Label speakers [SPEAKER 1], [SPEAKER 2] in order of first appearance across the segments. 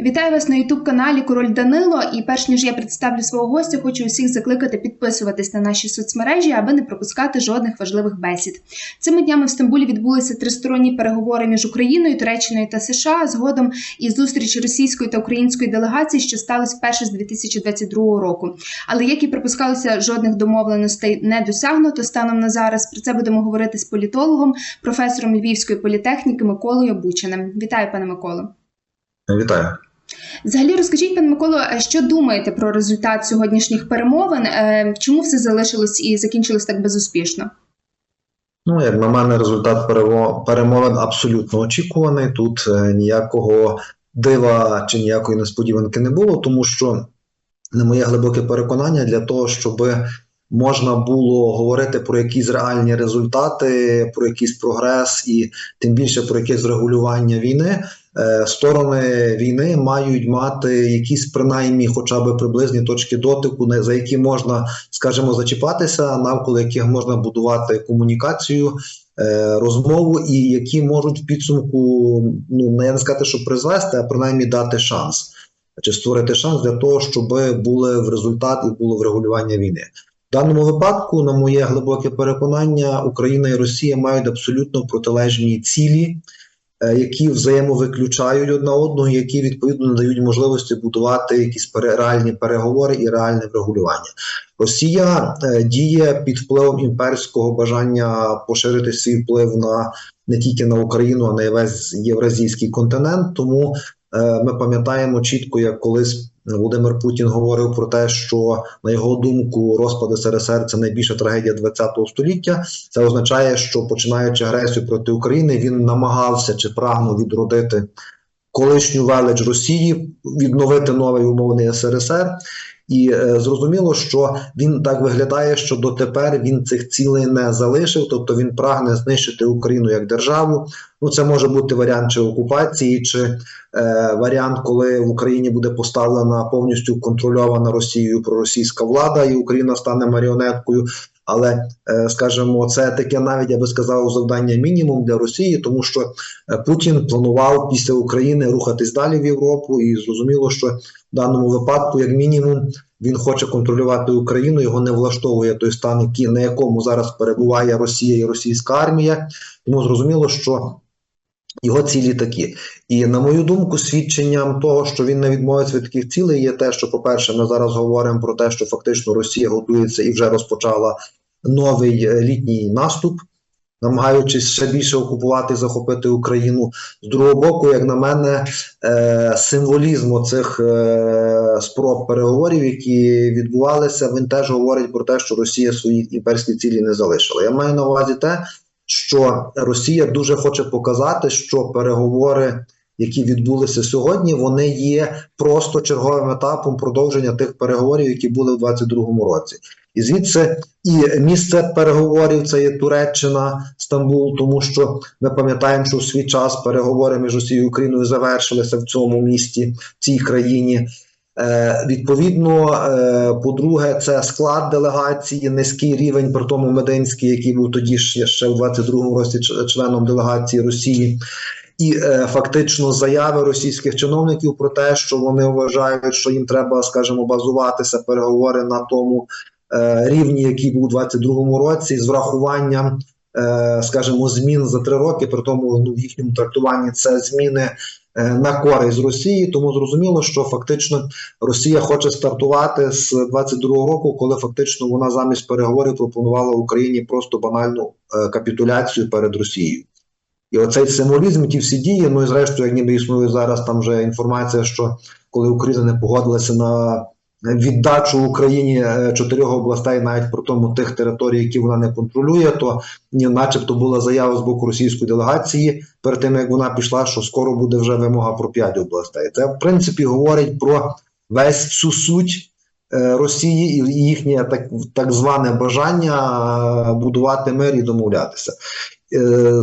[SPEAKER 1] Вітаю вас на youtube каналі Король Данило. І перш ніж я представлю свого гостя, хочу усіх закликати підписуватись на наші соцмережі, аби не пропускати жодних важливих бесід. Цими днями в Стамбулі відбулися тристоронні переговори між Україною, Туреччиною та США. Згодом і зустріч російської та української делегації, що сталося вперше з 2022 року. Але як і припускалося, жодних домовленостей не досягнуто станом на зараз. Про це будемо говорити з політологом, професором Львівської політехніки Миколою Бучиним. Вітаю, пане Миколо.
[SPEAKER 2] Вітаю.
[SPEAKER 1] Взагалі, розкажіть, пане Миколо, а що думаєте про результат сьогоднішніх перемовин? Е, Чому все залишилось і закінчилось так безуспішно?
[SPEAKER 2] Ну, як на мене, результат перемовин абсолютно очікуваний. Тут е, ніякого дива чи ніякої несподіванки не було, тому що, на моє глибоке переконання, для того, щоб можна було говорити про якісь реальні результати, про якийсь прогрес і тим більше про якесь регулювання війни, е, сторони війни мають мати якісь принаймні хоча б приблизні точки дотику, за які можна скажімо, зачіпатися, навколо яких можна будувати комунікацію, е, розмову, і які можуть в підсумку, ну не сказати, що призвести, а принаймні дати шанс, чи створити шанс для того, щоб були в результат і було врегулювання війни. В даному випадку, на моє глибоке переконання, Україна і Росія мають абсолютно протилежні цілі, е, які взаємовиключають одна одного, які відповідно надають можливості будувати якісь реальні переговори і реальне врегулювання. Росія е, діє під впливом імперського бажання поширити свій вплив на не тільки на Україну, а на весь євразійський континент. Тому е, ми пам'ятаємо чітко, як колись Володимир Путін говорив про те, що на його думку розпад СРСР це найбільша трагедія ХХ століття. Це означає, що починаючи агресію проти України, він намагався чи прагнув відродити колишню велич Росії, відновити новий умовний СРСР. І е, зрозуміло, що він так виглядає, що дотепер він цих цілей не залишив, тобто він прагне знищити Україну як державу. Ну це може бути варіант чи окупації, чи е, варіант, коли в Україні буде поставлена повністю контрольована Росією проросійська влада, і Україна стане маріонеткою. Але е, скажімо, це таке навіть я би сказав завдання мінімум для Росії, тому що е, Путін планував після України рухатись далі в Європу, і зрозуміло, що даному випадку, як мінімум, він хоче контролювати Україну. Його не влаштовує той стан, який- на якому зараз перебуває Росія і російська армія. Тому зрозуміло, що його цілі такі. І на мою думку, свідченням того, що він не відмовиться від таких цілей, є те, що, по-перше, ми зараз говоримо про те, що фактично Росія готується і вже розпочала новий е, літній наступ, намагаючись ще більше окупувати і захопити Україну. З другого боку, як на мене, е, символізм цих е, спроб переговорів, які відбувалися, він теж говорить про те, що Росія свої імперські цілі не залишила. Я маю на увазі те, що Росія дуже хоче показати, що переговори, які відбулися сьогодні, вони є просто черговим етапом продовження тих переговорів, які були в 2022 році. І звідси і місце переговорів це є Туреччина, Стамбул, тому що ми пам'ятаємо, що в свій час переговори між Росією і Україною завершилися в цьому місті, в цій країні. Е, відповідно, е, по-друге, це склад делегації, низький рівень, при тому Мединський, який був тоді ще, в 22-му році членом делегації Росії. І е, фактично заяви російських чиновників про те, що вони вважають, що їм треба, скажімо, базуватися переговори на тому рівні, який був у 22-му році, з врахуванням, е, скажімо, змін за три роки. При тому ну, в їхньому трактуванні це зміни е, на користь Росії. Тому зрозуміло, що фактично Росія хоче стартувати з 22-го року, коли фактично вона замість переговорів пропонувала Україні просто банальну е, капітуляцію перед Росією. І оцей символізм, ті всі дії, ну і зрештою, як ніби існує зараз там вже інформація, що коли Україна не погодилася на віддачу Україні е, чотирьох областей, навіть про тому тих територій, які вона не контролює, то начебто була заява з боку російської делегації перед тим, як вона пішла, що скоро буде вже вимога про п'ять областей. Це в принципі говорить про весь цю суть. е, Росії і їхнє так, так зване бажання е, будувати мир і домовлятися.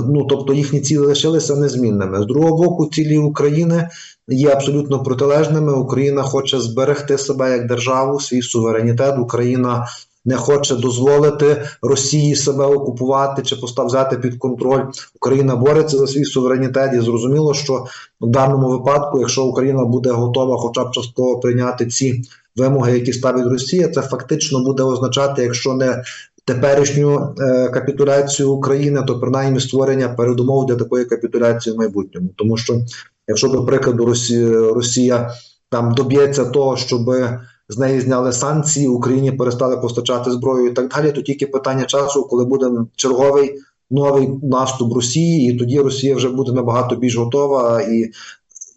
[SPEAKER 2] Ну тобто їхні цілі лишилися незмінними. З другого боку, цілі України є абсолютно протилежними. Україна хоче зберегти себе як державу, свій суверенітет. Україна не хоче дозволити Росії себе окупувати чи постав взяти під контроль. Україна бореться за свій суверенітет, і зрозуміло, що в даному випадку, якщо Україна буде готова, хоча б частково прийняти ці вимоги, які ставить Росія, це фактично буде означати, якщо не теперішню е, капітуляцію України, то принаймні створення передумов для такої капітуляції в майбутньому. Тому що, якщо до прикладу Росія, Росія там доб'ється того, щоб з неї зняли санкції, Україні перестали постачати зброю і так далі, то тільки питання часу, коли буде черговий новий наступ Росії, і тоді Росія вже буде набагато більш готова і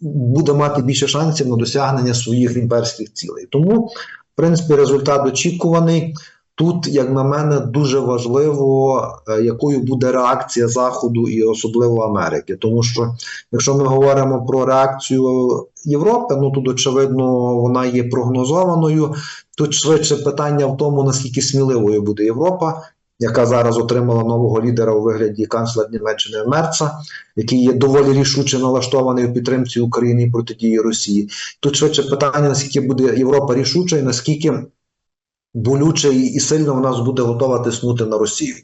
[SPEAKER 2] буде мати більше шансів на досягнення своїх імперських цілей. Тому, в принципі, результат очікуваний. Тут, як на мене, дуже важливо, е, якою буде реакція Заходу і особливо Америки. Тому що, якщо ми говоримо про реакцію Європи, ну тут очевидно вона є прогнозованою. Тут швидше питання в тому, наскільки сміливою буде Європа, яка зараз отримала нового лідера у вигляді канцлера Німеччини Мерца, який є доволі рішуче налаштований у підтримці України і протидії Росії. Тут швидше питання, наскільки буде Європа рішуча і наскільки болюче і сильно в нас буде готова тиснути на Росію.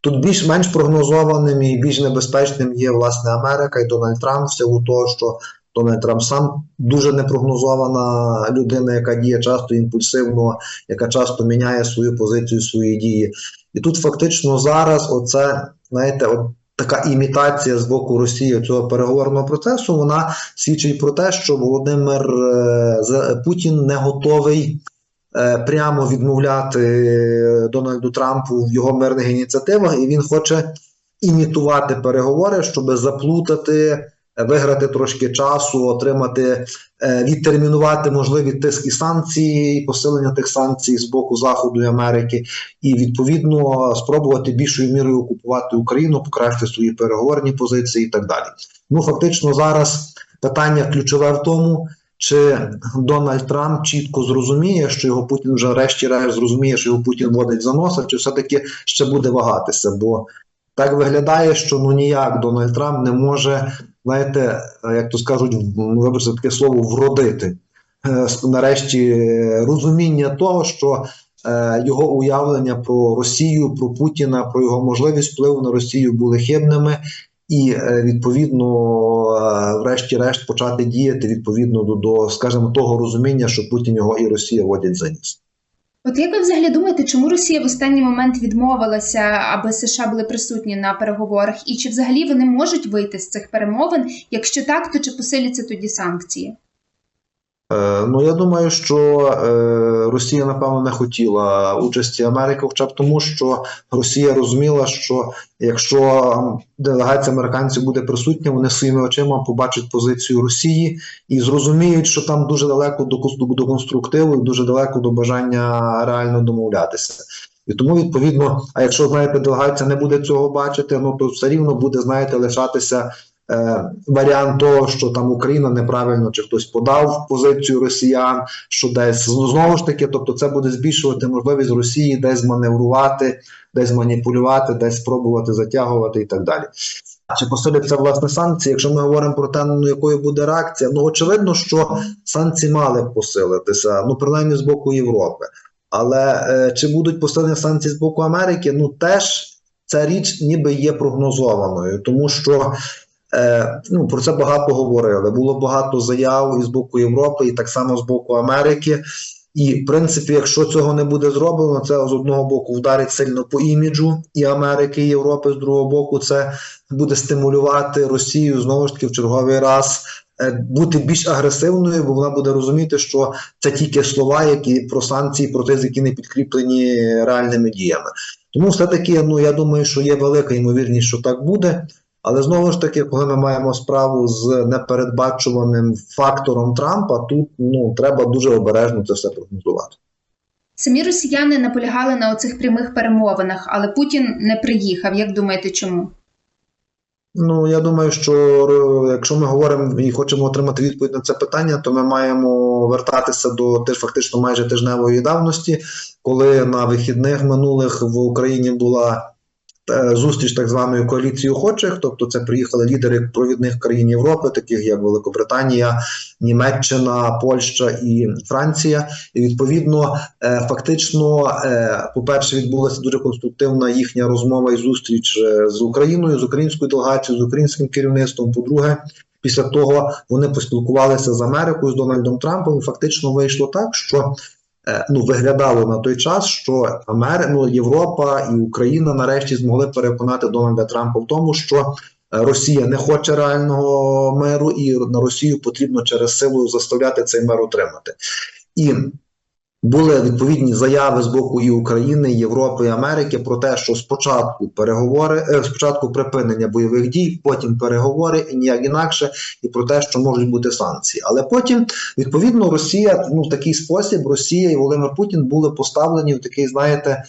[SPEAKER 2] Тут більш-менш прогнозованим і більш небезпечним є власне Америка і Дональд Трамп, в силу того, що Дональд Трамп сам дуже непрогнозована людина, яка діє часто імпульсивно, яка часто міняє свою позицію, свої дії. І тут фактично зараз, оце знаєте, от така імітація з боку Росії цього переговорного процесу, вона свідчить про те, що Володимир е, Путін не готовий прямо відмовляти Дональду Трампу в його мирних ініціативах, і він хоче імітувати переговори, щоб заплутати, е, виграти трошки часу, отримати, е, відтермінувати можливі тиск і санкції, посилення тих санкцій з боку Заходу і Америки, і відповідно спробувати більшою мірою окупувати Україну, покращити свої переговорні позиції і так далі. Ну фактично зараз питання ключове в тому. Чи Дональд Трамп чітко зрозуміє, що його Путін вже решті-решт зрозуміє, що його Путін водить за носа, чи все-таки ще буде вагатися? Бо так виглядає, що ну ніяк Дональд Трамп не може, знаєте, як то скажуть, вибачте таке слово, вродити. Е, Нарешті е, розуміння того, що е, його уявлення про Росію, про Путіна, про його можливість впливу на Росію були хибними, і е, відповідно, е, врешті-решт, почати діяти відповідно до, до, скажімо, того розуміння, що Путін його і Росія водять за ніс.
[SPEAKER 1] От як ви взагалі думаєте, чому Росія в останній момент відмовилася, аби США були присутні на переговорах, і чи взагалі вони можуть вийти з цих перемовин? Якщо так, то чи посиляться тоді санкції?
[SPEAKER 2] Е, Ну, я думаю, що е, Росія, напевно, не хотіла участі Америки, хоча б тому, що Росія розуміла, що якщо делегація американців буде присутня, вони своїми очима побачать позицію Росії і зрозуміють, що там дуже далеко до, конструктиву, і дуже далеко до бажання реально домовлятися. І тому, відповідно, а якщо знаєте, делегація не буде цього бачити, ну то все рівно буде, знаєте, лишатися варіант того, що там Україна неправильно чи хтось подав позицію росіян, що десь знову ж таки, тобто це буде збільшувати можливість Росії десь маневрувати, десь маніпулювати, десь спробувати затягувати і так далі. Чи посиляться власне санкції? Якщо ми говоримо про те, ну якою буде реакція, ну очевидно, що санкції мали б посилитися, ну принаймні з боку Європи. Але е, чи будуть посилені санкції з боку Америки? Ну теж ця річ ніби є прогнозованою, тому що Е, ну, про це багато говорили. Було багато заяв і з боку Європи, і так само з боку Америки. І, в принципі, якщо цього не буде зроблено, це з одного боку вдарить сильно по іміджу і Америки, і Європи, з другого боку, це буде стимулювати Росію знову ж таки в черговий раз е, бути більш агресивною, бо вона буде розуміти, що це тільки слова, які про санкції, про тих, які не підкріплені реальними діями. Тому все-таки, ну я думаю, що є велика ймовірність, що так буде. Але знову ж таки, коли ми маємо справу з непередбачуваним фактором Трампа, тут ну треба дуже обережно це все прогнозувати.
[SPEAKER 1] Самі росіяни наполягали на оцих прямих перемовинах, але Путін не приїхав. Як думаєте, чому?
[SPEAKER 2] Ну я думаю, що е, якщо ми говоримо і хочемо отримати відповідь на це питання, то ми маємо вертатися до теж фактично майже тижневої давності, коли на вихідних минулих в Україні була зустріч так званої коаліції охочих, тобто це приїхали лідери провідних країн Європи, таких як Великобританія, Німеччина, Польща і Франція. І відповідно, е, фактично, е, по-перше, відбулася дуже конструктивна їхня розмова і зустріч е, з Україною, з українською делегацією, з українським керівництвом. По-друге, після того вони поспілкувалися з Америкою з Дональдом Трампом. І фактично вийшло так, що е, ну виглядало на той час, що Амер... ну, Європа і Україна нарешті змогли переконати Дональда Трампа в тому, що е, Росія не хоче реального миру, і на Росію потрібно через силу заставляти цей мир отримати. І були відповідні заяви з боку і України, і Європи і Америки про те, що спочатку переговори, е, спочатку припинення бойових дій, потім переговори і ніяк інакше, і про те, що можуть бути санкції. Але потім, відповідно, Росія, ну в такий спосіб, Росія і Володимир Путін були поставлені в такий, знаєте.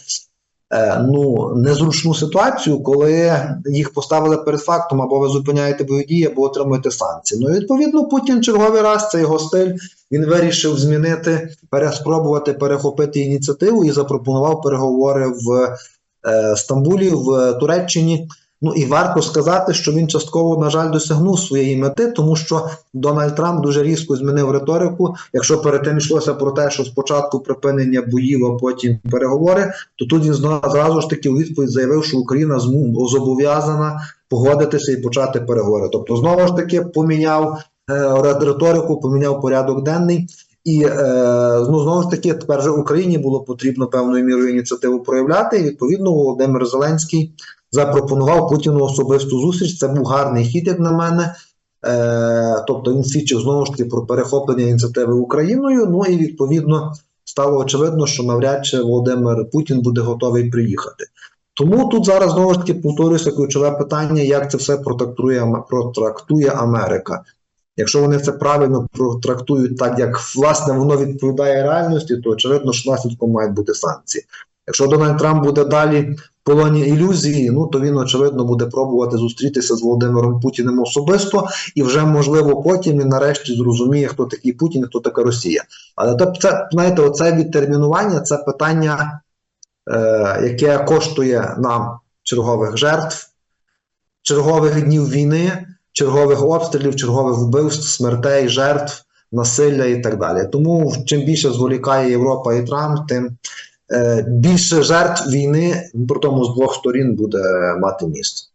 [SPEAKER 2] Е, Ну, незручну ситуацію, коли їх поставили перед фактом, або ви зупиняєте бойові дії, або отримуєте санкції. Ну, і, відповідно, Путін черговий раз це його стиль. Він вирішив змінити, переспробувати перехопити ініціативу і запропонував переговори в е, Стамбулі, в Туреччині. Ну і варто сказати, що він частково, на жаль, досягнув своєї мети, тому що Дональд Трамп дуже різко змінив риторику. Якщо перед тим йшлося про те, що спочатку припинення боїв, а потім переговори, то тут він зразу ж таки у відповідь заявив, що Україна зобов'язана погодитися і почати переговори. Тобто, знову ж таки поміняв е, риторику, поміняв порядок денний. І е, ну, знову ж таки, тепер же Україні було потрібно певною мірою ініціативу проявляти. І відповідно Володимир Зеленський запропонував Путіну особисту зустріч. Це був гарний хід, як на мене. Е, тобто він свідчив знову ж таки про перехоплення ініціативи Україною. Ну і відповідно стало очевидно, що навряд чи Володимир Путін буде готовий приїхати. Тому тут зараз знову ж таки повторюся ключове питання, як це все протрактує, протрактує Америка. Якщо вони це правильно протрактують так, як власне воно відповідає реальності, то очевидно, що наслідком мають бути санкції. Якщо Дональд Трамп буде далі полоні ілюзії, ну то він очевидно буде пробувати зустрітися з Володимиром Путіним особисто, і вже можливо потім він нарешті зрозуміє, хто такий Путін, хто така Росія. Але то це знаєте, оце відтермінування це питання, е, яке коштує нам чергових жертв, чергових днів війни, чергових обстрілів, чергових вбивств, смертей, жертв, насилля і так далі. Тому чим більше зволікає Європа і Трамп, тим більше жертв війни, при тому з двох сторін буде мати місце.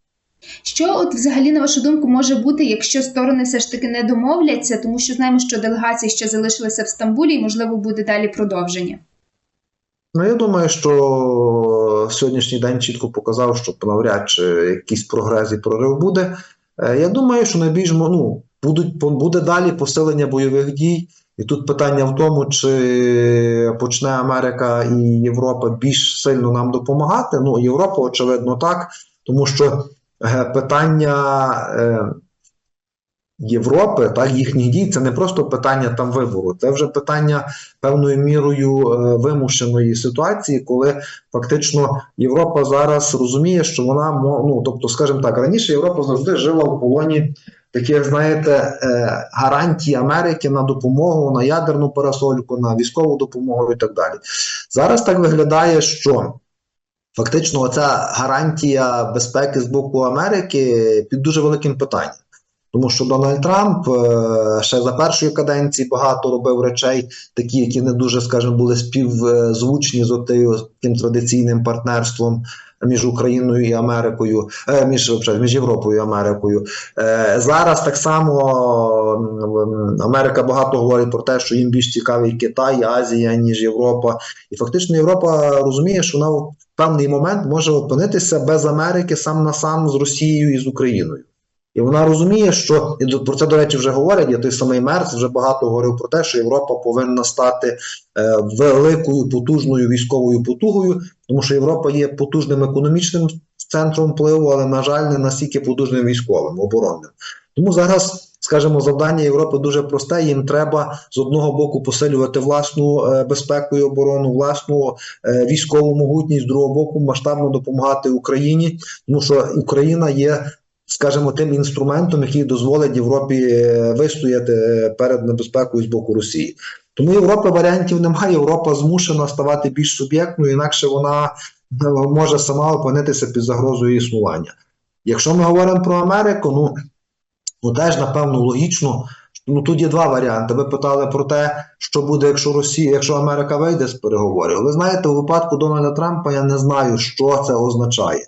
[SPEAKER 1] Що, от взагалі, на вашу думку, може бути, якщо сторони все ж таки не домовляться, тому що знаємо, що делегації ще залишилися в Стамбулі, і можливо буде далі продовження.
[SPEAKER 2] Ну, я думаю, що сьогоднішній день чітко показав, що навряд чи якийсь прогрес і прорив буде. Е, Я думаю, що найбільш ну, будуть, буде далі посилення бойових дій. І тут питання в тому, чи почне Америка і Європа більш сильно нам допомагати. Ну, Європа, очевидно, так, тому що е, питання е, Європи, так, їхніх дій, це не просто питання там вибору, це вже питання певною мірою е, вимушеної ситуації, коли фактично Європа зараз розуміє, що вона ну, тобто, скажімо так, раніше Європа завжди жила в полоні таких, знаєте, е, гарантій Америки на допомогу, на ядерну парасольку, на військову допомогу і так далі. Зараз так виглядає, що фактично оця гарантія безпеки з боку Америки під дуже великим питанням. Тому що Дональд Трамп е, ще за першої каденції багато робив речей, такі, які не дуже, скажімо, були співзвучні з отим традиційним партнерством між Україною і Америкою, е, між, між Європою і Америкою. Е, Зараз так само Америка багато говорить про те, що їм більш цікавий Китай, Азія, ніж Європа. І фактично Європа розуміє, що вона в певний момент може опинитися без Америки сам на сам з Росією і з Україною. І вона розуміє, що і про це, до речі, вже говорять. Я той самий Мерц вже багато говорив про те, що Європа повинна стати е, великою потужною військовою потугою, тому що Європа є потужним економічним центром впливу, але, на жаль, не настільки потужним військовим, оборонним. Тому зараз, скажімо, завдання Європи дуже просте. Їм треба з одного боку посилювати власну е, безпеку і оборону, власну е, військову могутність, з другого боку масштабно допомагати Україні, тому що Україна є скажімо, тим інструментом, який дозволить Європі е, вистояти е, перед небезпекою з боку Росії. Тому Європи варіантів немає. Європа змушена ставати більш суб'єктною, інакше вона е, може сама опинитися під загрозою існування. Якщо ми говоримо про Америку, ну, ну теж напевно логічно. Ну тут є два варіанти. Ви питали про те, що буде, якщо Росія, якщо Америка вийде з переговорів. Ви знаєте, у випадку Дональда Трампа я не знаю, що це означає.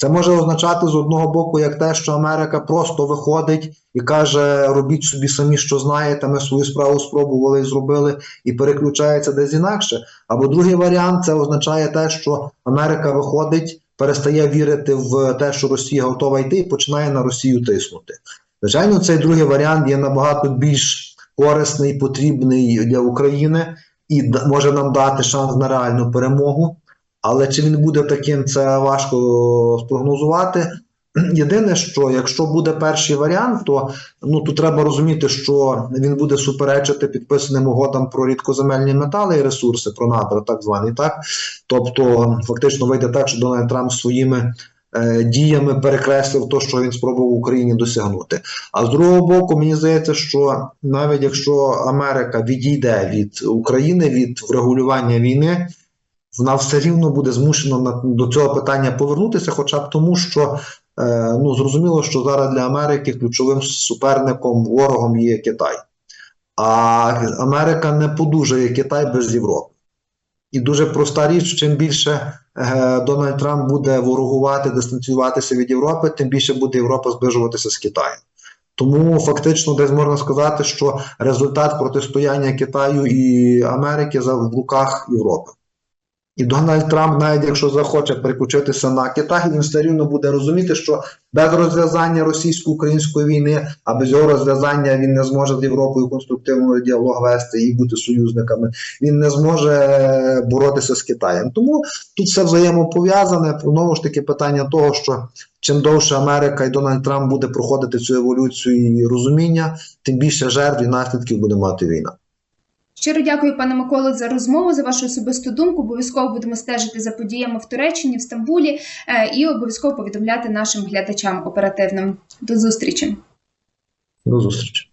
[SPEAKER 2] Це може означати з одного боку, як те, що Америка просто виходить і каже: робіть собі самі, що знаєте, ми свою справу спробували і зробили, і переключається десь інакше. Або другий варіант це означає те, що Америка виходить, перестає вірити в те, що Росія готова йти, і починає на Росію тиснути. Звичайно, цей другий варіант є набагато більш корисний, потрібний для України і може нам дати шанс на реальну перемогу. Але чи він буде таким, це важко спрогнозувати. Єдине, що якщо буде перший варіант, то ну тут треба розуміти, що він буде суперечити підписаним угодам про рідкоземельні метали і ресурси, про надра, так звані, так тобто фактично вийде так, що Дональд Трамп своїми е, діями перекреслив те, що він спробував в Україні досягнути. А з другого боку, мені здається, що навіть якщо Америка відійде від України від врегулювання війни, вона все рівно буде змушена на, до цього питання повернутися, хоча б тому, що е, ну, зрозуміло, що зараз для Америки ключовим суперником, ворогом є Китай. А Америка не подужає Китай без Європи. І дуже проста річ, чим більше е, Дональд Трамп буде ворогувати, дистанціюватися від Європи, тим більше буде Європа зближуватися з Китаєм. Тому фактично десь можна сказати, що результат протистояння Китаю і Америки в руках Європи. І Дональд Трамп, навіть якщо захоче переключитися на Китай, він все рівно буде розуміти, що без розв'язання російсько-української війни, а без його розв'язання він не зможе з Європою конструктивний діалог вести і бути союзниками. Він не зможе боротися з Китаєм. Тому тут все взаємопов'язане. Знову ж таки, питання того, що чим довше Америка і Дональд Трамп буде проходити цю еволюцію і розуміння, тим більше жертв і наслідків буде мати війна.
[SPEAKER 1] Щиро дякую, пане Миколо, за розмову, за вашу особисту думку. Обов'язково будемо стежити за подіями в Туреччині, в Стамбулі е, і обов'язково повідомляти нашим глядачам оперативно. До зустрічі.
[SPEAKER 2] До зустрічі.